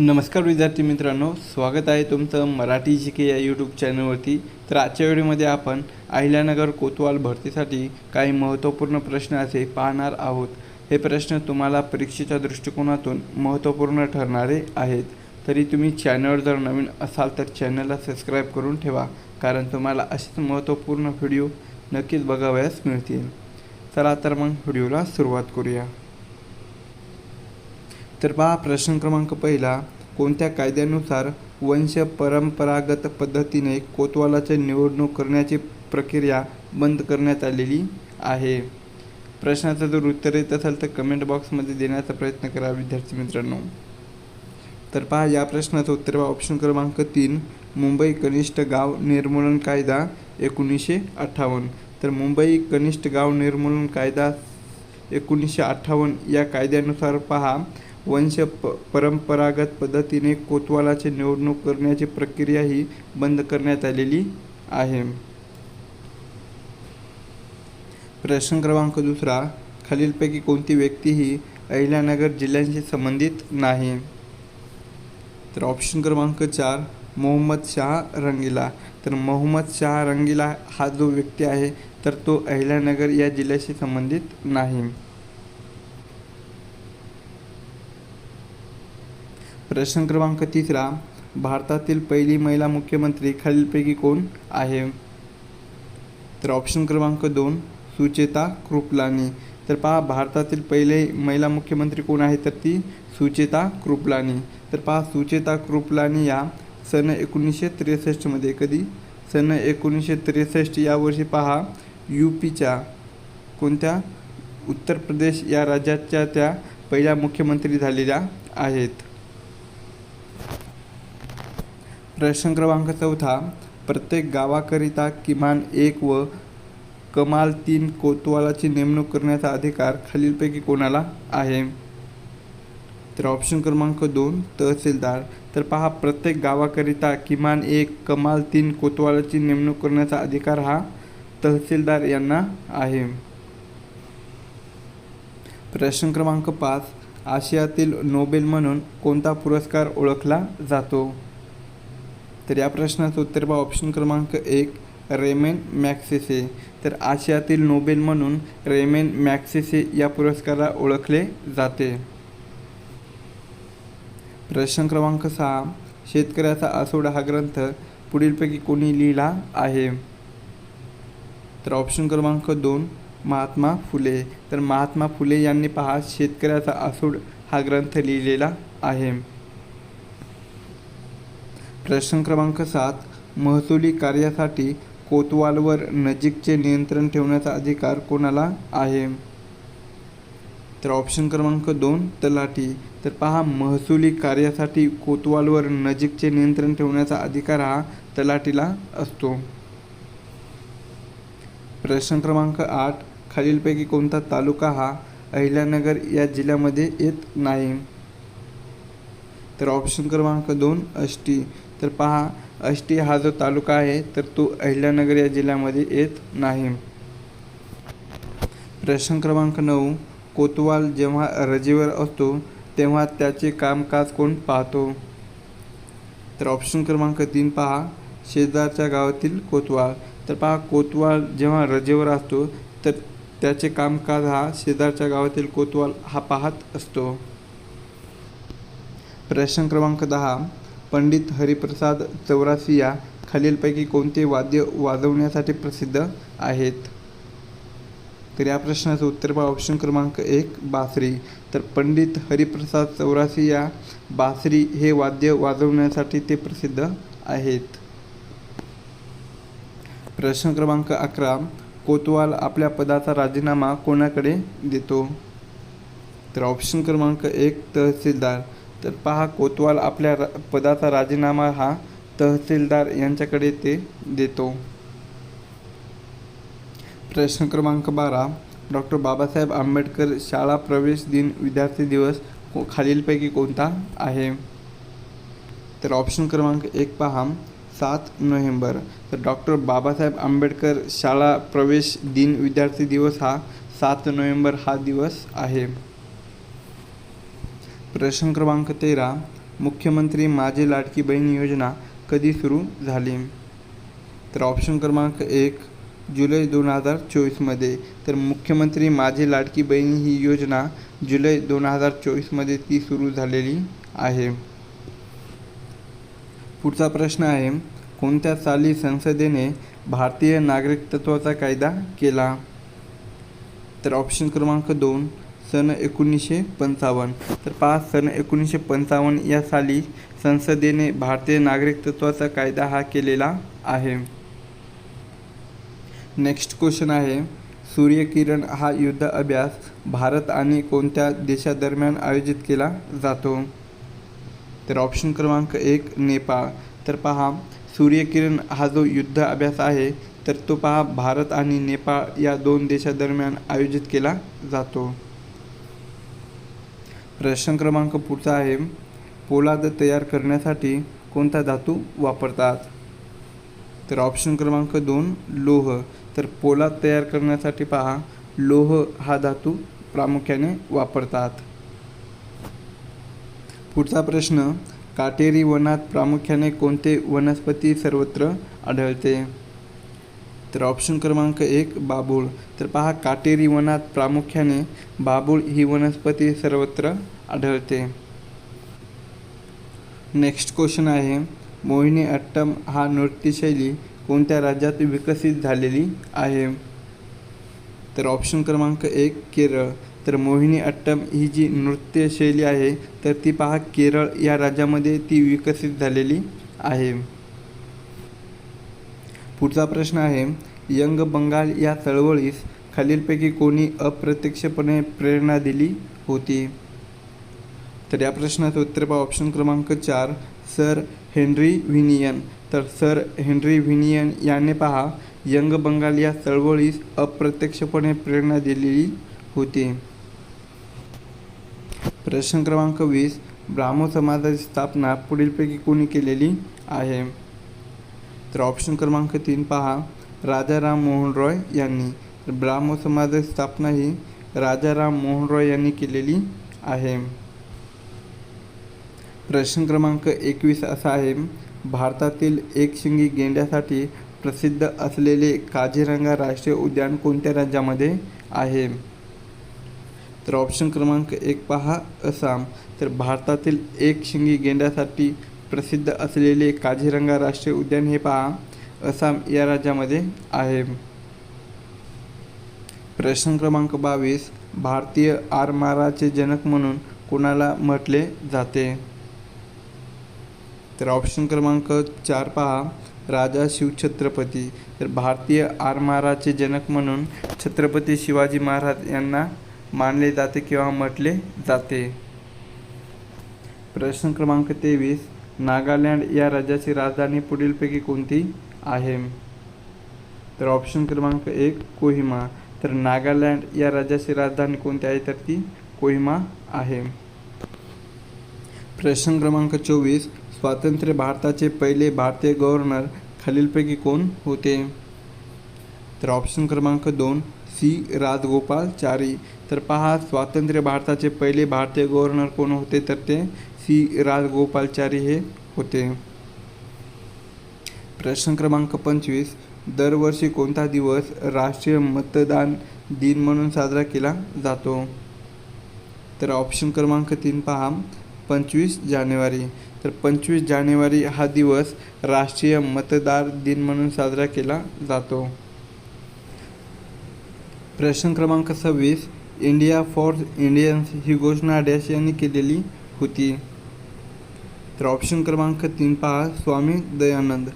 नमस्कार विद्यार्थी मित्रांनो स्वागत आहे तुमचं मराठी जी के या यूट्यूब चॅनलवरती तर आजच्या व्हिडिओमध्ये आपण अहिल्यानगर कोतवाल भरतीसाठी काही महत्त्वपूर्ण प्रश्न असे पाहणार आहोत. हे प्रश्न तुम्हाला परीक्षेच्या दृष्टिकोनातून महत्त्वपूर्ण ठरणारे आहेत. तरी तुम्ही चॅनलवर जर नवीन असाल तर चॅनलला सबस्क्राईब करून ठेवा कारण तुम्हाला असेच महत्त्वपूर्ण व्हिडिओ नक्कीच बघावयास मिळतील. चला तर मग व्हिडिओला सुरुवात करूया. तर पहा प्रश्न क्रमांक पहिला. कोणत्या कायद्यानुसार वंश परंपरागत पद्धतीने कोतवालाचे निवडणूक करण्याची प्रक्रिया बंद करण्यात आलेली आहे? प्रश्नाचं जर उत्तर येत असेल तर कमेंट बॉक्समध्ये देण्याचा प्रयत्न करा विद्यार्थी मित्रांनो. तर पहा या प्रश्नाचं उत्तर पहा. ऑप्शन क्रमांक तीन मुंबई कनिष्ठ गाव निर्मूलन कायदा एकोणीसशे अठ्ठावन्न. तर मुंबई कनिष्ठ गाव निर्मूलन कायदा एकोणीसशे अठ्ठावन्न या कायद्यानुसार पहा वंश प परंपरागत पद्धतीने कोतवालाची निवडणूक करण्याची प्रक्रिया ही बंद करण्यात आलेली आहे. प्रश्न क्रमांक दुसरा. खालीलपैकी कोणती व्यक्ती ही अहिल्यानगर जिल्ह्याशी संबंधित नाही? तर ऑप्शन क्रमांक चार मोहम्मद शहा रंगीला. तर मोहम्मद शहा रंगीला हा जो व्यक्ती आहे तर तो अहिल्यानगर या जिल्ह्याशी संबंधित नाही. प्रश्न क्रमांक तिसरा भारतातील पहिली महिला मुख्यमंत्री खालीलपैकी कोण आहे? तर ऑप्शन क्रमांक दोन सुचेता कृपलानी. तर पहा भारतातील पहिले महिला मुख्यमंत्री कोण आहे? तर ती सुचेता कृपलानी. तर पहा सुचेता कृपलानी या सन एकोणीसशे त्रेसष्टमध्ये कधी? सन एकोणीसशे त्रेसष्ट यावर्षी पहा यू पीच्या कोणत्या उत्तर प्रदेश या राज्याच्या त्या पहिल्या मुख्यमंत्री झालेल्या आहेत? प्रश्न क्रमांक चौथा प्रत्येक गावाकरिता किमान एक व कमाल तीन कोतवालाची नेमणूक करण्याचा अधिकार खालीलपैकी कोणाला आहे? तर ऑप्शन क्रमांक दोन तहसीलदार. तर पहा प्रत्येक गावाकरिता किमान एक कमाल तीन कोतवालाची नेमणूक करण्याचा अधिकार हा तहसीलदार यांना आहे. प्रश्न क्रमांक पाच आशियातील नोबेल म्हणून कोणता पुरस्कार ओळखला जातो? तर या प्रश्नाचं उत्तर बा ऑप्शन क्रमांक एक रेमेन मॅक्सेसे तर आशियातील नोबेल म्हणून रेमेन मॅक्सेसे या पुरस्काराला ओळखले जाते. प्रश्न क्रमांक सहा शेतकऱ्याचा आसोडा हा ग्रंथ पुढीलपैकी कोणी लिहिला आहे? तर ऑप्शन क्रमांक दोन महात्मा फुले. तर महात्मा फुले यांनी पहा शेतकऱ्याचा आसूड हा ग्रंथ लिहिलेला आहे. प्रश्न क्रमांक सात महसुली कार्यासाठी कोतवालवर नजीकचे नियंत्रण ठेवण्याचा अधिकार कोणाला आहे? तर ऑप्शन क्रमांक दोन तलाठी. तर पहा महसुली कार्यासाठी कोतवालवर नजीकचे नियंत्रण ठेवण्याचा अधिकार हा तलाठीला असतो. प्रश्न क्रमांक आठ खालीलपैकी कोणता तालुका हा अहिल्यानगर या जिल्ह्यामध्ये येत नाही? तर ऑप्शन क्रमांक दोन अष्टी तर पहा अष्टी हा जो तालुका आहे तर तो अहिल्यानगर या जिल्ह्यामध्ये येत नाही. प्रश्न क्रमांक नऊ कोतवाल जेव्हा रजेवर असतो तेव्हा त्याचे कामकाज कोण पाहतो? तर ऑप्शन क्रमांक तीन पहा शेजारच्या गावातील कोतवाल. तर पहा कोतवाल जेव्हा रजेवर असतो तर त्याचे कामकाज हा शेजारच्या गावातील कोतवाल हा पाहत असतो. प्रश्न क्रमांक दहा पंडित हरिप्रसाद चौरासिया खालीलपैकी कोणते वाद्य वाजवण्यासाठी प्रसिद्ध आहेत? तर या प्रश्नाचं उत्तर पहा. ऑप्शन क्रमांक एक बासरी. तर पंडित हरिप्रसाद चौरासी या बासरी हे वाद्य वाजवण्यासाठी ते प्रसिद्ध आहेत. प्रश्न क्रमांक अकरा कोतवाल आपल्या पदाचा राजीनामा कोणाकडे देतो? तर ऑप्शन क्रमांक एक तहसीलदार. तर पहा कोतवाल आपल्या रा पदाचा राजीनामा हा तहसीलदार यांच्याकडे ते देतो. प्रश्न क्रमांक बारा. डॉक्टर बाबासाहेब आंबेडकर शाळा प्रवेश दिन विद्यार्थी दिवस को खालीलपैकी कोणता आहे? तर ऑप्शन क्रमांक एक पहा. सात नोव्हेंबर. तर डॉक्टर बाबासाहेब आंबेडकर शाळा प्रवेश दिन विद्यार्थी दिवस हा सात नोव्हेंबर हा दिवस आहे. प्रश्न क्रमांक तेरा मुख्यमंत्री माझी लाडकी बहीण योजना कधी सुरू झाली? तर ऑप्शन क्रमांक एक जुलै दोन हजार चोवीसमध्ये. तर मुख्यमंत्री माझी लाडकी बहीण ही योजना जुलै दोन हजार चोवीसमध्ये ती सुरू झालेली आहे. पुढचा प्रश्न आहे कोणत्या साली संसदेने भारतीय नागरिकत्वाचा कायदा केला? तर ऑप्शन क्रमांक दोन सन एकोणीसशे पंचावन्न. तर पहा सन एकोणीसशे पंचावन्न या साली संसदेने भारतीय नागरिकत्वाचा कायदा हा केलेला आहे. नेक्स्ट क्वेश्चन आहे सूर्यकिरण हा युद्ध अभ्यास भारत आणि कोणत्या देशादरम्यान आयोजित केला जातो? तर ऑप्शन क्रमांक एक नेपाळ. तर पहा सूर्यकिरण हा जो युद्ध अभ्यास आहे तर तो पहा भारत आणि नेपाळ या दोन देशादरम्यान आयोजित केला जातो. प्रश्न क्रमांक पुढचा आहे पोलाद तयार करण्यासाठी कोणता धातू वापरतात? तर ऑप्शन क्रमांक दोन लोह. तर पोलाद तयार करण्यासाठी पहा लोह हा धातू प्रामुख्याने वापरतात. पुढचा प्रश्न काटेरी वनात प्रामुख्याने कोणते वनस्पती सर्वत्र आढळते? तर ऑप्शन क्रमांक एक बाबूळ. तर पहा काटेरी वनात प्रामुख्याने बाबूळ ही वनस्पती सर्वत्र आढळते. नेक्स्ट क्वेश्चन आहे मोहिनी अट्टम हा नृत्यशैली कोणत्या राज्यात विकसित झालेली आहे? तर ऑप्शन क्रमांक एक केरळ. तर मोहिनी अट्टम ही जी नृत्यशैली आहे तर ती पहा केरळ या राज्यामध्ये ती विकसित झालेली आहे. पुढचा प्रश्न आहे यंग बंगाल या चळवळीस खालीलपैकी कोणी अप्रत्यक्षपणे प्रेरणा दिली होती? तर या प्रश्नाचं उत्तर पहा ऑप्शन क्रमांक चार सर हेनरी व्हिनियन. तर सर हेनरी व्हिनियन याने पहा यंग बंगाल या चळवळीस अप्रत्यक्षपणे प्रेरणा दिलेली होती. प्रश्न क्रमांक वीस ब्राह्मो समाजाची स्थापना पुढीलपैकी कोणी केलेली आहे? तर ऑप्शन क्रमांक तीन पहा. राजाराम मोहन रॉय यांनी. तर ब्राह्मो समाजाची स्थापना ही राजाराम मोहन रॉय यांनी केलेली आहे. प्रश्न क्रमांक एकवीस असा आहे. भारतातील एकशिंगी गेंड्यासाठी प्रसिद्ध असलेले काझीरंगा राष्ट्रीय उद्यान कोणत्या राज्यामध्ये आहे? तर ऑप्शन क्रमांक एक पहा आसाम तर भारतातील एकशिंगी गेंड्यासाठी प्रसिद्ध असलेले काझीरंगा राष्ट्रीय उद्यान हे पहा. आसाम या राज्यामध्ये आहे. प्रश्न क्रमांक बावीस. भारतीय आरमाराचे जनक म्हणून कोणाला म्हटले जाते? तर ऑप्शन क्रमांक चार पहा. राजा शिवछत्रपती. तर भारतीय आरमाराचे जनक म्हणून छत्रपती शिवाजी महाराज यांना मानले जाते किंवा म्हटले जाते. प्रश्न क्रमांक तेवीस. नागालँड या राज्याची राजधानी पुढीलपैकी कोणती आहे? तर ऑप्शन क्रमांक एक कोहिमा. तर नागालँड या राज्याची राजधानी कोणती आहे? तर ती कोहिमा आहे. प्रश्न क्रमांक चोवीस स्वातंत्र्य भारताचे पहिले भारतीय गव्हर्नर खालीलपैकी कोण होते? तर ऑप्शन क्रमांक दोन सी राजगोपालचारी तर पहा स्वातंत्र्य भारताचे पहिले भारतीय गव्हर्नर कोण होते? तर ते सी राजगोपालचारी हे होते. प्रश्न क्रमांक पंचवीस. दरवर्षी कोणता दिवस राष्ट्रीय मतदान दिन म्हणून साजरा केला जातो? तर ऑप्शन क्रमांक तीन पहा. पंचवीस जानेवारी. तर पंचवीस जानेवारी हा दिवस राष्ट्रीय मतदार दिन म्हणून साजरा केला जातो. प्रश्न क्रमांक सव्वीस. इंडिया फॉर इंडियन्स ही घोषणा डॅश यांनी केलेली होती. तर ऑप्शन क्रमांक तीन पहा स्वामी दयानंद.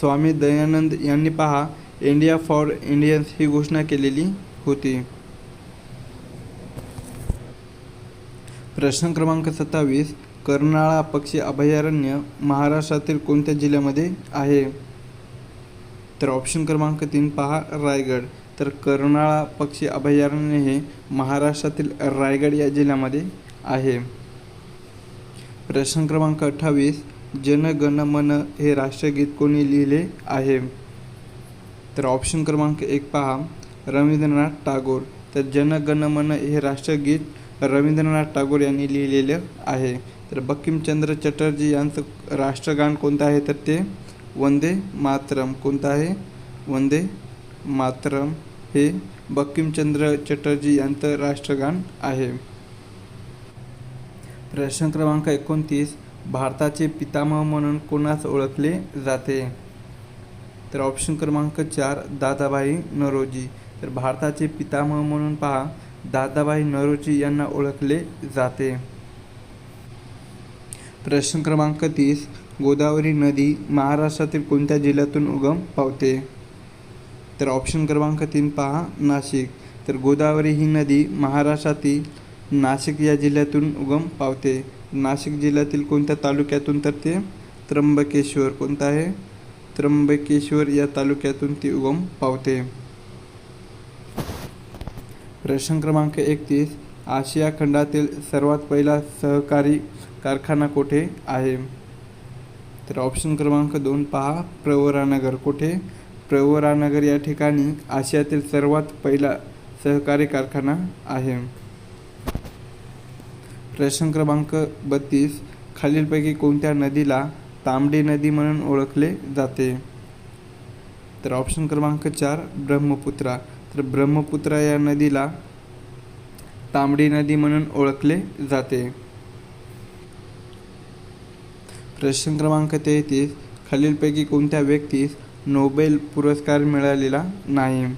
स्वामी दयानंद यांनी पहा इंडिया फॉर इंडियन्स ही घोषणा केलेली होती. प्रश्न क्रमांक सत्तावीस कर्नाळा पक्षी अभयारण्य महाराष्ट्रातील कोणत्या जिल्ह्यामध्ये आहे? तर ऑप्शन क्रमांक तीन पहा रायगड. तर कर्नाळा पक्षी अभयारण्य हे महाराष्ट्रातील रायगड या जिल्ह्यामध्ये आहे. प्रश्न क्रमांक अठ्ठावीस जन गण मन हे राष्ट्रगीत कोणी लिहिले आहे? तर ऑप्शन क्रमांक एक पहा. रवींद्रनाथ टागोर. तर जन गण मन हे राष्ट्रगीत रवींद्रनाथ टागोर यांनी लिहिलेलं आहे. तर बंकिमचंद्र चटर्जी यांचं राष्ट्रगान कोणतं आहे? तर ते वंदे मातरम. कोणतं आहे? वंदे मातरम. हे बंकिमचंद्र चटर्जी यांचं राष्ट्रगान आहे. प्रश्न क्रमांक एकोणतीस भारताचे पितामह म्हणून कोणास ओळखले जाते? तर ऑप्शन क्रमांक चार दादाभाई नरोजी. तर भारताचे पितामह म्हणून पहा दादाभाई नरोजी यांना ओळखले जाते. प्रश्न क्रमांक तीस गोदावरी नदी महाराष्ट्रातील कोणत्या जिल्ह्यातून उगम पावते? तर ऑप्शन क्रमांक तीन पहा नाशिक. तर गोदावरी ही नदी महाराष्ट्रातील नाशिक या जिल्ह्यातून उगम पावते. नाशिक जिल्ह्यातील कोणत्या तालुक्यातून तर ते त्र्यंबकेश्वर कोणतं आहे? त्र्यंबकेश्वर या तालुक्यातून ती उगम पावते. प्रश्न क्रमांक एकतीस आशिया खंडातील सर्वात पहिला सहकारी कारखाना कुठे आहे? तर ऑप्शन क्रमांक दोन पहा प्रवरानगर कुठे? प्रवरानगर या ठिकाणी आशियातील सर्वात पहिला सहकारी कारखाना आहे. प्रश्न क्रमांक बत्तीस खालीलपैकी कोणत्या नदीला तांबडी नदी म्हणून ओळखले जाते? तर ऑप्शन क्रमांक चार ब्रह्मपुत्रा. तर ब्रह्मपुत्रा या नदीला तांबडी नदी म्हणून ओळखले जाते. प्रश्न क्रमांक तेहतीस खालीलपैकी कोणत्या व्यक्तीस नोबेल पुरस्कार मिळालेला नाही?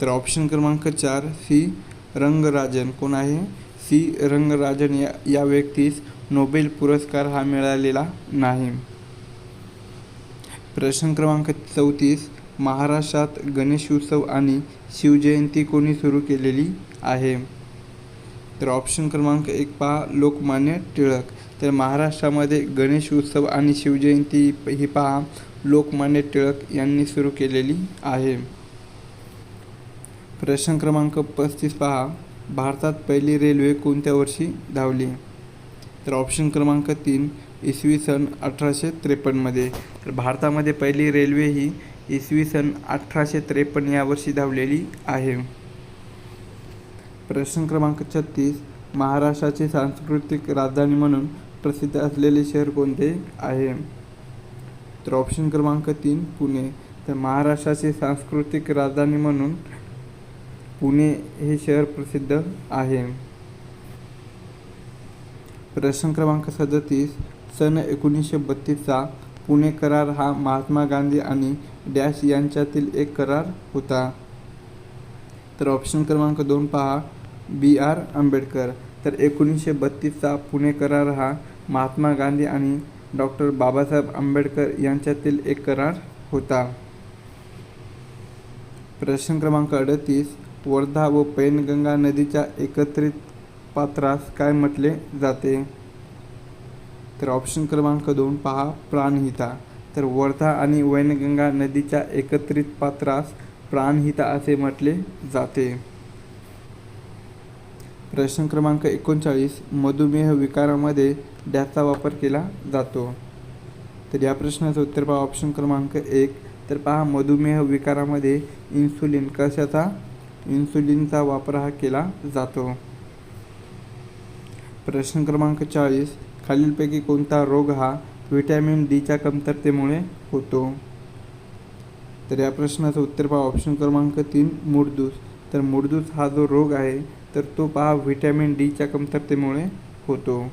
तर ऑप्शन क्रमांक चार सी रंगराजन. कोण आहे? सी. रंगराजन या या व्यक्तीस नोबेल पुरस्कार हा मिळालेला नाही. प्रश्न क्रमांक चौतीस महाराष्ट्रात गणेश उत्सव आणि शिवजयंती कोणी सुरू केलेली आहे? तर ऑप्शन क्रमांक एक पहा लोकमान्य टिळक. तर महाराष्ट्रामध्ये गणेश उत्सव आणि शिवजयंती ही पहा लोकमान्य टिळक यांनी सुरू केलेली आहे. प्रश्न क्रमांक पस्तीस पहा भारतात पहिली रेल्वे कोणत्या वर्षी धावली? तर ऑप्शन क्रमांक तीन इसवी सन अठराशे त्रेपन्नमध्ये तर भारतामध्ये पहिली रेल्वे ही इसवी सन अठराशे त्रेपन्न या वर्षी धावलेली आहे. प्रश्न क्रमांक छत्तीस महाराष्ट्राची सांस्कृतिक राजधानी म्हणून प्रसिद्ध असलेले शहर कोणते आहे? तर ऑप्शन क्रमांक तीन पुणे. तर महाराष्ट्राची सांस्कृतिक राजधानी म्हणून पुणे हे शहर प्रसिद्ध आहे. प्रश्न क्रमांक सदतीस सन एकोणीसशे बत्तीसचा पुणे करार हा महात्मा गांधी आणि डॅश यांच्यातील एक करार होता. तर ऑप्शन क्रमांक दोन पहा बी आर आंबेडकर. तर एकोणीसशे बत्तीसचा पुणे करार हा महात्मा गांधी आणि डॉक्टर बाबासाहेब आंबेडकर यांच्यातील एक करार होता. प्रश्न क्रमांक अडतीस वर्धा व पैनगंगा नदीच्या एकत्रित पात्रास काय म्हटले जाते? तर ऑप्शन क्रमांक दोन पहा प्राणहिता. तर वर्धा आणि वैनगंगा नदीच्या एकत्रित पात्रास प्राणहिता असे म्हटले जाते. प्रश्न क्रमांक एकोणचाळीस मधुमेह विकारामध्ये डॅसचा वापर केला जातो. तर या प्रश्नाचं उत्तर पहा ऑप्शन क्रमांक एक. तर पहा मधुमेह विकारामध्ये इन्सुलिन कशाचा इन्सुलिनचा वापर हा केला जातो. प्रश्न क्रमांक चाळीस. खालीलपैकी कोणता रोग हा व्हिटॅमिन डीच्या कमतरतेमुळे होतो? तर या प्रश्नाचं उत्तर पहा. ऑप्शन क्रमांक तीन मुडदूस. तर मुडदूस हा जो रोग आहे तर तो पहा व्हिटॅमिन डीच्या कमतरतेमुळे होतो.